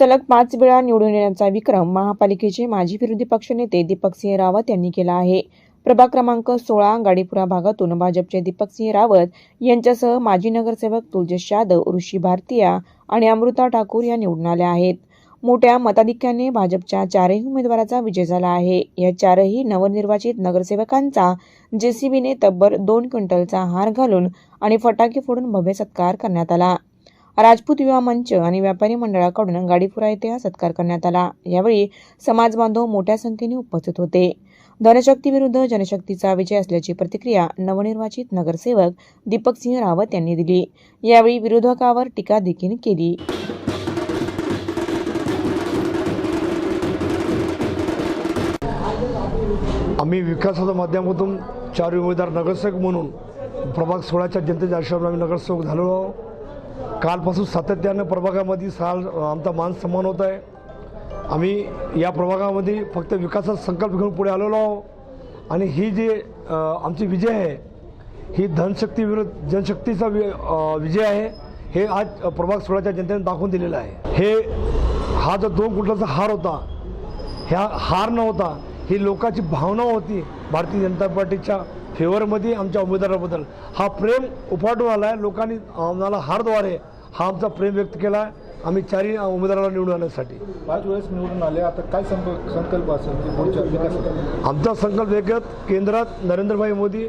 सलग पाच वेळा निवडून येण्याचा विक्रम महापालिकेचे माजी विरोधी पक्षनेते दीपकसिंह रावत यांनी केला आहे. प्रभाग क्रमांक सोळा गाडीपुरा भागातून भाजपचे दीपकसिंह रावत यांच्यासह माजी नगरसेवक तुलजेश यादव ऋषी भारतीया आणि अमृता ठाकूर या निवडून आल्या आहेत. मोठ्या मताधिक्याने भाजपच्या चारही उमेदवाराचा विजय झाला आहे. या चारही नवनिर्वाचित नगरसेवकांचा जेसीबीने तब्बल दोन क्विंटलचा हार घालून आणि फटाके फोडून भव्य सत्कार करण्यात आला. राजपूत युवा मंच आणि व्यापारी मंडळाकडून गाडीपुरा येथे हा सत्कार करण्यात आला. यावेळी समाज बांधव मोठ्या संख्येने उपस्थित होते. धनशक्ती विरुद्ध जनशक्तीचा विजय असल्याची प्रतिक्रिया नवनिर्वाचित नगरसेवक दीपक सिंह रावत यांनी दिली. यावेळी विरोधकावर टीका देखील केली. आम्ही विकासाच्या माध्यमातून चार उमेदवार नगरसेवक म्हणून प्रभाग सोळाच्या जनतेच्या आश्रम आम्ही नगरसेवक झालो आहोत. कालपासून सातत्यानं प्रभागामध्ये साल आमचा मान सन्मान होत आहे. आम्ही या प्रभागामध्ये फक्त विकासाचा संकल्प घेऊन पुढे आलेलो आहोत. आणि ही जी आमची विजय आहे ही धनशक्ती विरुद्ध जनशक्तीचा वि विजय आहे हे आज प्रभाग सोळाच्या जनतेने दाखवून दिलेलं आहे. हे हा जो दोन कुटलाचा हार होता ह्या हार नव्हता ही लोकांची भावना होती भारतीय जनता पार्टीच्या फेवरमध्ये आमच्या उमेदवाराबद्दल. हा प्रेम उफाटून आला आहे लोकांनी आम्हाला हारद्वारे हा आमचा प्रेम व्यक्त केला आहे आम्ही चारही उमेदवाराला निवडून आणण्यासाठी. पाच वेळेस निवडून आले. आता काय संकल्प संकल्प असेल आमचा संकल्प एकच केंद्रात नरेंद्रभाई मोदी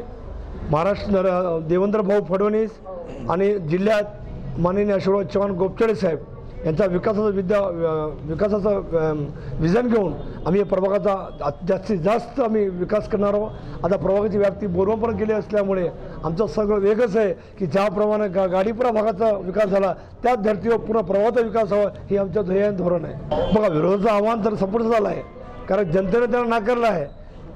महाराष्ट्र नर देवेंद्र भाऊ फडणवीस आणि जिल्ह्यात माननीय अशोकराव चव्हाण गोपचडे साहेब यांचा विकासाचा विद्या विकासाचं विजन घेऊन आम्ही या प्रभागाचा जास्तीत जास्त आम्ही विकास करणार आहोत. आता प्रभागाची व्याप्ती बोरवापर्यंत गेली असल्यामुळे आमचं सगळं वेगच आहे की ज्याप्रमाणे गा गाडीपुरा भागाचा विकास झाला त्याच धर्तीवर पूर्ण प्रभागाचा विकास हवा हे आमचं ध्येय धोरण आहे. बघा विरोधाचं आव्हान तर संपूर्ण झालं आहे. कारण जनतेने त्याला नाकारलं आहे.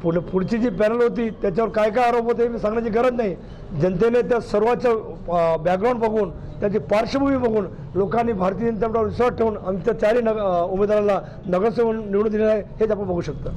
पुढे पुढची जी पॅनल होती त्याच्यावर काय काय आरोप होते मी सांगण्याची गरज नाही. जनतेने त्या सर्वांचं बॅकग्राऊंड बघून त्याची पार्श्वभूमी बघून लोकांनी भारतीय जनता पक्षावर विश्वास ठेवून आमच्या चारही नग उमेदवाराला नगरसेवक निवडून दिलेला आहे हेच आपण बघू शकतो.